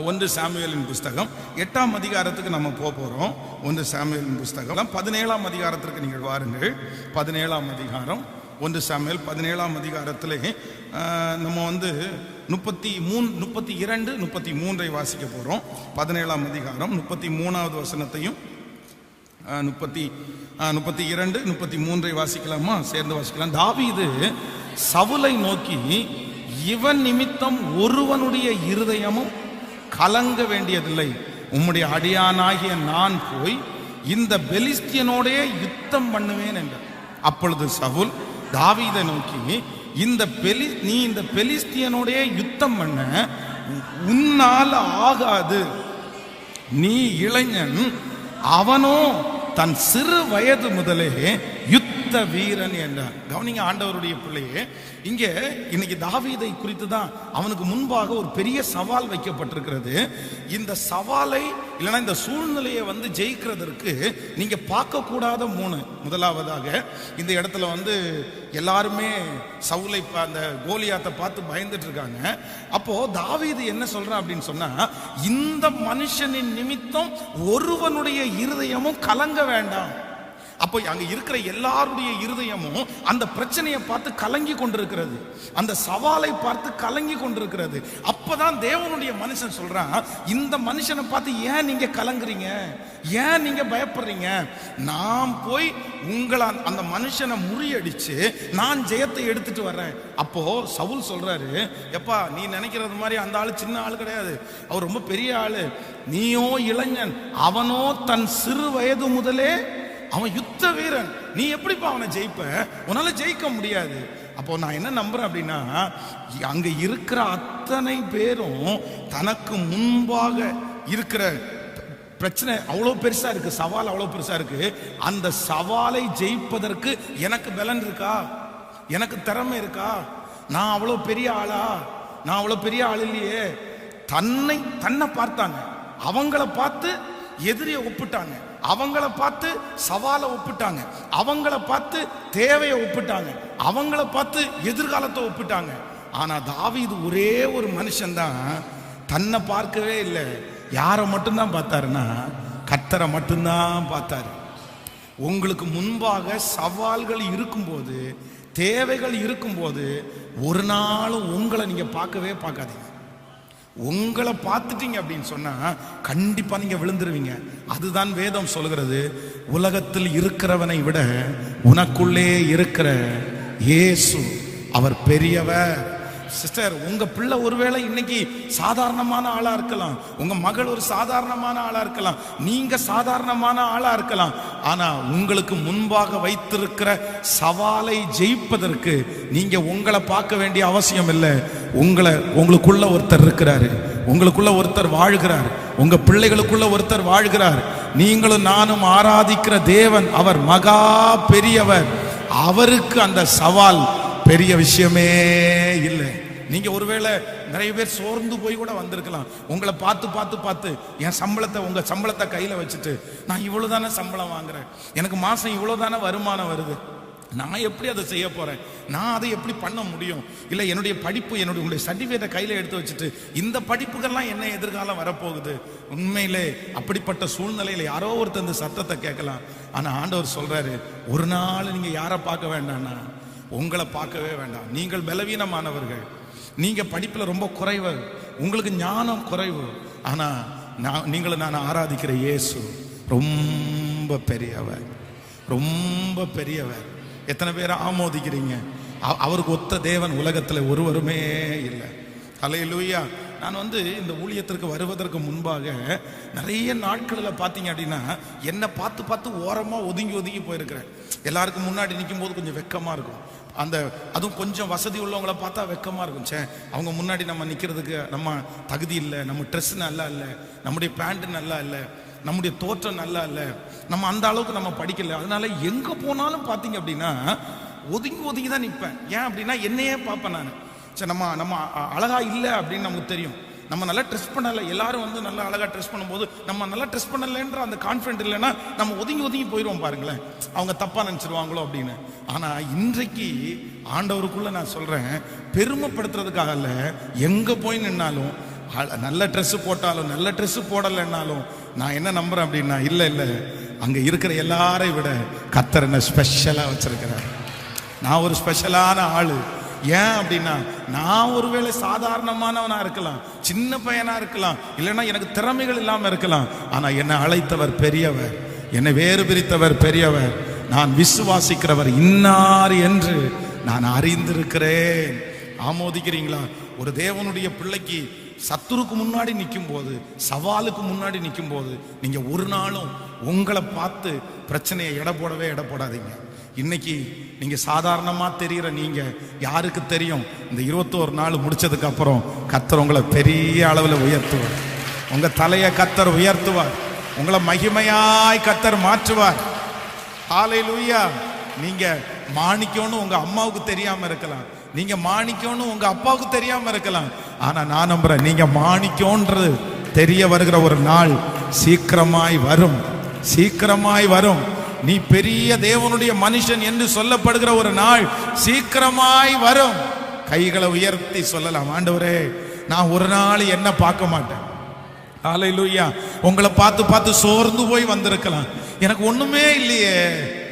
ஒன்று சாமுவேலின் புஸ்தகம். எட்டாம் அதிகாரத்துக்கு நம்ம போக போகிறோம் ஒன்று சாமுவேலின் புஸ்தகம். பதினேழாம் அதிகாரத்திற்கு நீங்கள் வாருங்கள். பதினேழாம் அதிகாரம். ஒன்று சாமுவேல் பதினேழாம் அதிகாரத்தில் நம்ம வந்து முப்பத்தி மூணு முப்பத்தி இரண்டு முப்பத்தி மூன்றை வாசிக்க போகிறோம் பதினேழாம் அதிகாரம். முப்பத்தி மூணாவது வசனத்தையும் முப்பத்தி முப்பத்தி இரண்டு முப்பத்தி மூன்றை வாசிக்கலாமா? சேர்ந்து வாசிக்கலாம். தாவீது சவுலை நோக்கி இவன் நிமித்தம் ஒருவனுடைய இருதயமும் கலங்க வேண்டியதில்லை. உம்முடைய அடியானாகிய நான் போய் இந்த பெலிஸ்தியனோடே யுத்தம் பண்ணுவேன் என்றார். அப்பொழுது சவுல் தாவீதை நோக்கி இந்த பெலி நீ இந்த பெலிஸ்தியனோடே யுத்தம் பண்ண உன்னால் ஆகாது. நீ இளைஞன் அவனோ தன் சிறு வயது முதலே யுத்த வீரன் என்றார் கவனிங்க ஆண்டவருடைய பிள்ளையே இங்கே இன்னைக்கு தாவீதை குறித்து தான் அவனுக்கு முன்பாக ஒரு பெரிய சவால் வைக்கப்பட்டிருக்கிறது. இந்த சவாலை இல்லைன்னா இந்த சூழ்நிலையை வந்து ஜெயிக்கிறதற்கு நீங்க பார்க்கக்கூடாத மூணு. முதலாவதாக இந்த இடத்துல வந்து எல்லாருமே சவுலை அந்த கோலியாத்தை பார்த்து பயந்துட்டு இருக்காங்க அப்போ தாவீது என்ன சொல்றான் அப்படின்னு சொன்னா இந்த மனுஷனின் நிமித்தம் ஒருவனுடைய இருதயமும் கலங்க வேண்டாம். அப்போ அங்க இருக்கிற எல்லாருடைய இருதயமும் அந்த பிரச்சனையை பார்த்து கலங்கி கொண்டிருக்கிறது. அந்த சவாலை பார்த்து கலங்கி கொண்டிருக்கிறது. அப்பதான் தேவனுடைய மனுஷன் சொல்றான் இந்த மனுஷனை பார்த்து ஏன் நீங்க கலங்குறீங்க? ஏன் நீங்க பயப்படுறீங்க? நான் போய் உங்களை அந்த- மனுஷனை முறியடிச்சு நான் ஜெயத்தை எடுத்துட்டு வர்றேன். அப்போ சவுல் சொல்றாரு எப்பா நீ நினைக்கிறது மாதிரி அந்த ஆள் சின்ன ஆள் கிடையாது. அவர் ரொம்ப பெரிய ஆளு. நீயோ இளைஞன். அவனோ தன் சிறு வயது முதலே அவன் யுத்த வீரன். நீ எப்படிப்பா அவனை ஜெயிப்ப? உன்னால ஜெயிக்க முடியாது. அப்போ நான் என்ன நம்புறேன் அப்படின்னா அங்க இருக்கிற அத்தனை பேரும் தனக்கு முன்பாக இருக்கிற பிரச்சனை அவ்வளோ பெருசா இருக்கு சவால் அவ்வளோ பெருசா இருக்கு. அந்த சவாலை ஜெயிப்பதற்கு எனக்கு பலன் இருக்கா? எனக்கு திறமை இருக்கா? நான் அவ்வளோ பெரிய ஆளா? நான் அவ்வளோ பெரிய ஆள் இல்லையே. தன்னை தன்னை பார்த்தாங்க. அவங்கள பார்த்து எதிரியை ஒப்பிட்டாங்க. அவங்கள பார்த்து சவாலை ஒப்பிட்டாங்க. அவங்கள பார்த்து தேவையை ஒப்பிட்டாங்க. அவங்கள பார்த்து எதிர்காலத்தை ஒப்பிட்டாங்க. ஆனா தாவீது ஒரே ஒரு மனுஷன்தான் தன்னை பார்க்கவே இல்லை. யாரை மட்டும்தான் பார்த்தாருன்னா கத்தரை மட்டும்தான் பார்த்தாரு. உங்களுக்கு முன்பாக சவால்கள் இருக்கும்போது தேவைகள் இருக்கும்போது ஒரு நாளும் உங்களை நீங்க பார்க்கவே பார்க்காதீங்க. உங்களை பார்த்துட்டீங்க அப்படின்னு சொன்னா கண்டிப்பா நீங்க விழுந்துருவீங்க. அதுதான் வேதம் சொல்கிறது உலகத்தில் இருக்கிறவனை விட உனக்குள்ளே இருக்கிற இயேசு அவர் பெரியவர். சிஸ்டர் உங்க பிள்ளை ஒருவேளை இன்னைக்கு சாதாரணமான ஆளா இருக்கலாம். உங்க மகள் ஒரு சாதாரணமான ஆளா இருக்கலாம். நீங்க சாதாரணமான ஆளா இருக்கலாம். ஆனா உங்களுக்கு முன்பாக வைத்திருக்கிற சவாலை ஜெயிப்பதற்கு நீங்க உங்களை பார்க்க வேண்டிய அவசியம் இல்லை. உங்களை உங்களுக்குள்ள ஒருத்தர் இருக்கிறாரு. உங்களுக்குள்ள ஒருத்தர் வாழ்கிறார். உங்க பிள்ளைகளுக்குள்ள ஒருத்தர் வாழ்கிறார். நீங்களும் நானும் ஆராதிக்கிற தேவன் அவர் மகா பெரியவர். அவருக்கு அந்த சவால் பெரிய விஷயமே இல்லை. நீங்க ஒருவேளை நிறைய பேர் சோர்ந்து போய் கூட வந்திருக்கலாம். உங்களை பார்த்து பார்த்து பார்த்து என் சம்பளத்தை உங்க சம்பளத்தை கையில வச்சுட்டு நான் இவ்வளவுதானே சம்பளம் வாங்குறேன். எனக்கு மாசம் இவ்வளவுதானே வருமானம் வருது. நான் எப்படி அதை செய்ய போறேன்? நான் அதை எப்படி பண்ண முடியும்? இல்லை என்னுடைய படிப்பு என்னுடைய உங்களுடைய சர்டிஃபிகேட்டை கையில் எடுத்து வச்சுட்டு இந்த படிப்புகள்லாம் என்ன எதிர்காலம் வரப்போகுது? உண்மையிலே அப்படிப்பட்ட சூழ்நிலையில் யாரோ ஒருத்தர் இந்த சத்தத்தை கேட்கலாம். ஆனால் ஆண்டவர் சொல்றாரு ஒரு நாள் நீங்க யாரை பார்க்க வேண்டாம்னா உங்களை பார்க்கவே வேண்டாம். நீங்கள் பலவீனமானவர்கள். நீங்கள் படிப்பில் ரொம்ப குறைவு. உங்களுக்கு ஞானம் குறைவு. ஆனால் நான் நீங்களை நான் ஆராதிக்கிற இயேசு ரொம்ப பெரியவர். ரொம்ப பெரியவர். எத்தனை பேரை ஆமோதிக்கிறீங்க? அவருக்கு ஒத்த தேவன் உலகத்தில் ஒருவருமே இல்லை. ஹalleluya. நான் வந்து இந்த ஊழியத்திற்கு வருவதற்கு முன்பாக நிறைய நாட்களில் பார்த்தீங்க அப்படின்னா என்னை பார்த்து பார்த்து ஓரமாக ஒதுங்கி ஒதுங்கி போயிருக்கிறேன். எல்லாருக்கும் முன்னாடி நிற்கும் போது கொஞ்சம் வெக்கமாக இருக்கும். அந்த அதுவும் கொஞ்சம் வசதி உள்ளவங்கள பார்த்தா வெக்கமாக இருக்கும். சே அவங்க முன்னாடி நம்ம நிற்கிறதுக்கு நம்ம தகுதி இல்லை நம்ம ட்ரெஸ் நல்லா இல்லை நம்முடைய பேண்ட் நல்லா இல்லை நம்முடைய தோற்றம் நல்லா இல்லை நம்ம அந்த அளவுக்கு நம்ம படிக்கல. அதனால எங்கே போனாலும் பார்த்தீங்க அப்படின்னா ஒதுங்கி ஒதுங்கி தான் நிற்பேன் ஏன் அப்படின்னா என்னையே பார்ப்பேன் நான். சரி நம்ம நம்ம அழகா இல்லை அப்படின்னு நமக்கு தெரியும். நம்ம நல்லா ட்ரெஸ் பண்ணலை. எல்லாரும் வந்து நல்லா அழகாக ட்ரெஸ் பண்ணும்போது நம்ம நல்லா ட்ரெஸ் பண்ணலைன்ற அந்த கான்ஃபிடென்ட் இல்லைன்னா நம்ம ஒதுங்கி ஒதுங்கி போயிடுவோம் பாருங்களேன். அவங்க தப்பாக நினச்சிருவாங்களோ அப்படின்னு. ஆனால் இன்றைக்கு ஆண்டவருக்குள்ளே நான் சொல்கிறேன் பெருமைப்படுத்துறதுக்காக இல்லை எங்கே போய் நின்னாலும் அ- நல்ல ட்ரெஸ் போட்டாலும் நல்ல ட்ரெஸ் போடலைன்னாலும் நான் என்ன நம்புறேன் அப்படின்னா இல்லை இல்லை. அங்கே இருக்கிற எல்லாரையும் விட கத்தர் என்ன ஸ்பெஷலா நான் ஒரு ஸ்பெஷலான ஆள். ஏன் அப்படின்னா நான் ஒருவேளை சாதாரணமானவனா இருக்கலாம் சின்ன பையனா இருக்கலாம் இல்லைன்னா எனக்கு திறமைகள் இல்லாமல் இருக்கலாம் ஆனா என்னை அழைத்தவர் பெரியவர் என்னை வேறு பிரித்தவர் பெரியவர் நான் விசுவாசிக்கிறவர் இன்னார் என்று நான் அறிந்திருக்கிறேன். ஆமோதிக்கிறீங்களா? ஒரு தேவனுடைய பிள்ளைக்கு சத்துருக்கு முன்னாடி நிற்கும் போது சவாலுக்கு முன்னாடி நிற்கும் போது நீங்க ஒரு நாளும் உங்களை பார்த்து பிரச்சனையை எடை போடவே எடை போடாதீங்க. இன்னைக்கு நீங்க சாதாரணமா தெரிகிற நீங்க யாருக்கு தெரியும்? இந்த இருபத்தோரு நாள் முடிச்சதுக்கு அப்புறம் கத்தர் உங்களை பெரிய அளவில் உயர்த்துவார். உங்க தலையை கத்தர் உயர்த்துவார். உங்களை மகிமையாய் கத்தர் மாற்றுவார். ஹalleluya. நீங்க மாணிக்கம்னு உங்க அம்மாவுக்கு தெரியாம இருக்கலாம். நீங்க மாணிக்கம்னு உங்க அப்பாவுக்கு தெரியாம இருக்கலாம். ஆனா நான் நம்புறேன் நீங்க மாணிக்கோன்றது தெரிய வருகிற ஒரு நாள் சீக்கிரமாய் வரும். சீக்கிரமாய் வரும். நீ பெரிய தேவனுடைய மனுஷன் என்று சொல்லப்படுகிற ஒரு நாள் சீக்கிரமாய் வரும். கைகளை உயர்த்தி சொல்லலாம். ஆண்டவரே நான் ஒரு நாள் என்ன பார்க்க மாட்டேன். ஹalleluya. உங்களை பார்த்து பார்த்து சோர்ந்து போய் வந்திருக்கலாம். எனக்கு ஒண்ணுமே இல்லையே.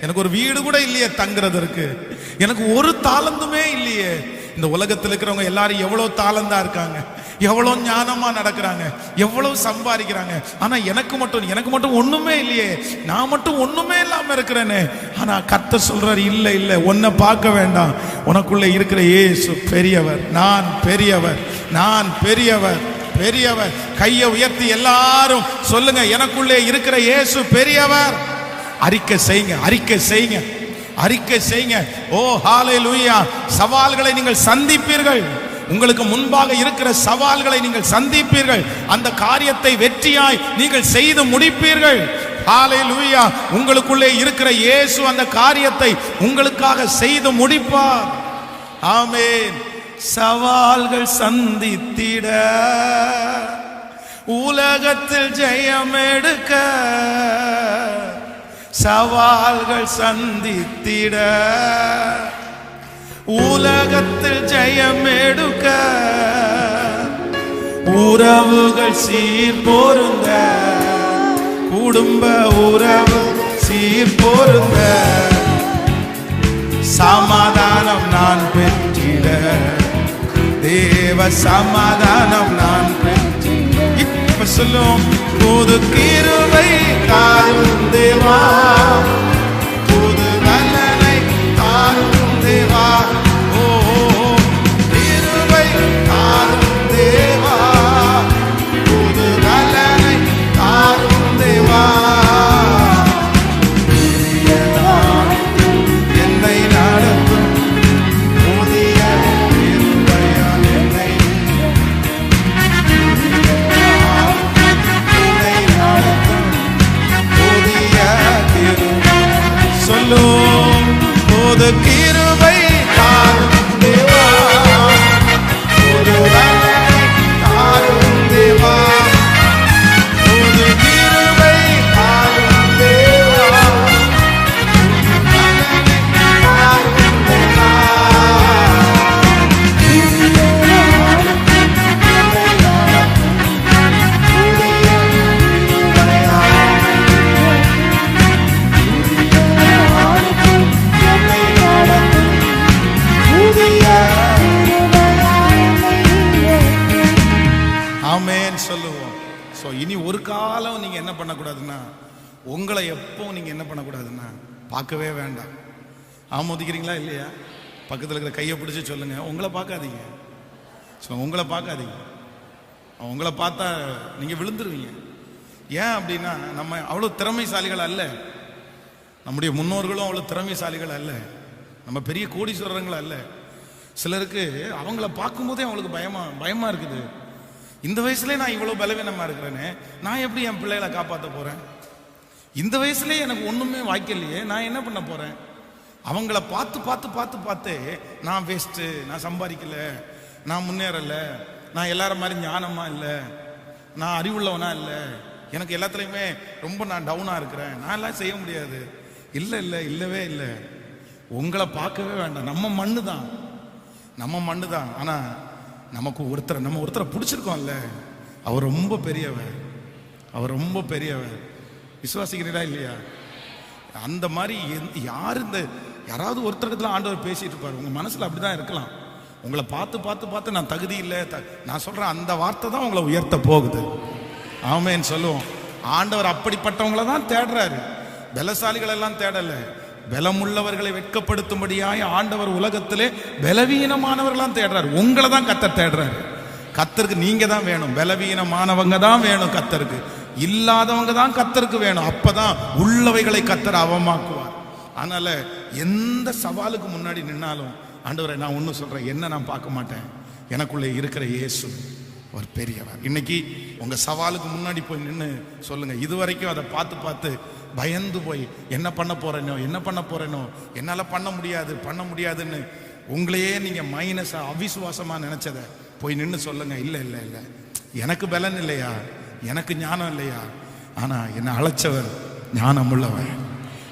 எனக்கு ஒரு வீடு கூட இல்லையே தங்குறதற்கு. எனக்கு ஒரு தாளந்துமே இல்லையே. இந்த உலகத்தில் இருக்கிறவங்க எல்லாரும் எவ்வளவு தாளந்தா இருக்காங்க? எவ்வளவு ஞானமா நடக்கிறாங்க? எவ்வளவு சம்பாதிக்கிறாங்க? ஆனா எனக்கு மட்டும் எனக்கு மட்டும் ஒண்ணுமே இல்லையே. நான் மட்டும் ஒண்ணுமே இல்லாம இருக்கிறேனே. ஆனா கத்த சொல்கிறார் இல்ல இல்ல உன்னை பார்க்க வேண்டாம். உனக்குள்ள இருக்கிற ஏசு பெரியவர். நான் பெரியவர். நான் பெரியவர். பெரியவர். கையை உயர்த்தி எல்லாரும் சொல்லுங்க எனக்குள்ளே இருக்கிற இயேசு பெரியவர். அறிக்கை செய்யுங்க அறிக்கை செய்யுங்க. அறிக்கை செய்யுங்க. ஓ ஹாலே லூயா சவால்களை நீங்கள் சந்திப்பீர்கள். உங்களுக்கு முன்பாக இருக்கிற சவால்களை நீங்கள் சந்திப்பீர்கள். அந்த காரியத்தை வெற்றியாய் நீங்கள் செய்து முடிப்பீர்கள். ஹாலே லூயா உங்களுக்குள்ளே இருக்கிற இயேசு அந்த காரியத்தை உங்களுக்காக செய்து முடிப்பார். ஆமேன். சவால்கள் சந்தித்திட. உலகத்தில் ஜெயம் எடுக்க சவால்கள் சந்தித்திட. உலகத்தில் ஜெயம் எடுக்க. உறவுகள் சீர் பொருந்த. குடும்ப உறவு சீர் பொருந்த. சமாதானம் நான் பெற்றிட. தேவ சமாதானம் நான் பெற்ற சொல்லும் போது கிருபை தாரும் தேவா. இனி ஒரு காலம் நீங்கள் என்ன பண்ணக்கூடாதுன்னா உங்களை எப்போ நீங்கள் என்ன பண்ணக்கூடாதுன்னா பார்க்கவே வேண்டாம். ஆமோதிக்கிறீங்களா இல்லையா? பக்கத்தில் இருக்கிற கையை பிடிச்சி சொல்லுங்க. உங்களை பார்க்காதீங்க. ஸோ உங்களை பார்க்காதீங்க. உங்களை பார்த்தா நீங்கள் விழுந்துருவீங்க. ஏன் அப்படின்னா நம்ம அவ்வளோ திறமைசாலிகள் அல்ல. நம்முடைய முன்னோர்களும் அவ்வளோ திறமைசாலிகள் அல்ல. நம்ம பெரிய கோடீஸ்வரங்கள் அல்ல. சிலருக்கு அவங்கள பார்க்கும்போதே அவங்களுக்கு பயமா பயமா இருக்குது. இந்த வயசுலயே நான் இவ்வளவு பலவீனமா இருக்கிறேன்னு நான் எப்படி என் பிள்ளைகளை காப்பாற்ற போறேன்? இந்த வயசுலேயே எனக்கு ஒண்ணுமே வாய்க்கலையே நான் என்ன பண்ண போறேன்? அவங்கள பார்த்து பார்த்து பார்த்து பார்த்து நான் வேஸ்ட்டு நான் சம்பாதிக்கல நான் முன்னேறல நான் எல்லார மாதிரி ஞானமா இல்லை நான் அறிவுள்ளவனா இல்லை எனக்கு எல்லாத்துலேயுமே ரொம்ப நான் டவுனாக இருக்கிறேன் நான் எல்லாம் செய்ய முடியாது. இல்லை இல்லை இல்லவே இல்லை. உங்களை பார்க்கவே வேண்டாம். நம்ம மண்ணு தான் நம்ம மண்ணு தான் ஆனால் நமக்கு ஒருத்தரை நம்ம ஒருத்தரை பிடிச்சிருக்கோம்ல. அவர் ரொம்ப பெரியவர். அவர் ரொம்ப பெரியவர். விசுவாசிக்கிறீரா இல்லையா? அந்த மாதிரி யார் இந்த யாராவது ஒருத்தருக்கு ஆண்டவர் பேசிட்டு இருப்பார். உங்க மனசுல அப்படிதான் இருக்கலாம். உங்களை பார்த்து பார்த்து பார்த்து நான் தகுதி இல்லை த- நான் சொல்றேன் அந்த வார்த்தை தான் உங்களை உயர்த்த போகுது. ஆமேன்னு சொல்லுவோம். ஆண்டவர் அப்படிப்பட்டவங்கள தான் தேடுறாரு. பலசாலிகள் எல்லாம் தேடலை. பலமுள்ளவர்களை வெட்கப்படுத்தும்படியாய் ஆண்டவர் உலகத்திலே பலவீனமானவர்களாம் தேடுறாரு. உங்களை தான் கத்த தேடுறாரு. கத்தருக்கு நீங்க தான் வேணும். பலவீனமானவங்க தான் வேணும் கத்தருக்கு. இல்லாதவங்க தான் கத்தருக்கு வேணும். அப்பதான் உள்ளவைகளை கத்தர் அவமாக்குவார். அதனால எந்த சவாலுக்கு முன்னாடி நின்னாலும் ஆண்டவரை நான் ஒன்று சொல்றேன். என்ன நான் பார்க்க மாட்டேன்? எனக்குள்ளே இருக்கிற இயேசு. ஒரு பெரியவர். இன்னைக்கு உங்க சவாலுக்கு முன்னாடி போய் நின்று சொல்லுங்க. இதுவரைக்கும் அதை பார்த்து பார்த்து பயந்து போய் என்ன பண்ண போறேனோ என்ன பண்ண போறேனோ என்னால பண்ண முடியாது பண்ண முடியாதுன்னு உங்களையே நீங்க மைனஸ் அவிசுவாசமா நினைச்சத போய் நின்று சொல்லுங்க. இல்ல இல்ல இல்ல. எனக்கு பலன் இல்லையா? எனக்கு ஞானம் இல்லையா? ஆனா என்னை அழைச்சவர் ஞானம் உள்ளவர்.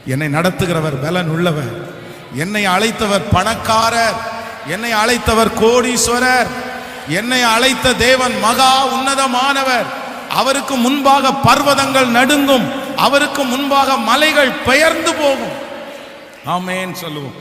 என்னை நடத்துகிறவர் பலன் உள்ளவர். என்னை அழைத்தவர் பணக்காரர். என்னை அழைத்தவர் கோடீஸ்வரர். என்னை அழைத்த தேவன் மகா உன்னதமானவர். அவருக்கு முன்பாக பர்வதங்கள் நடுங்கும். அவருக்கு முன்பாக மலைகள் பெயர்ந்து போகும். ஆமேன் சொல்லுவோம்.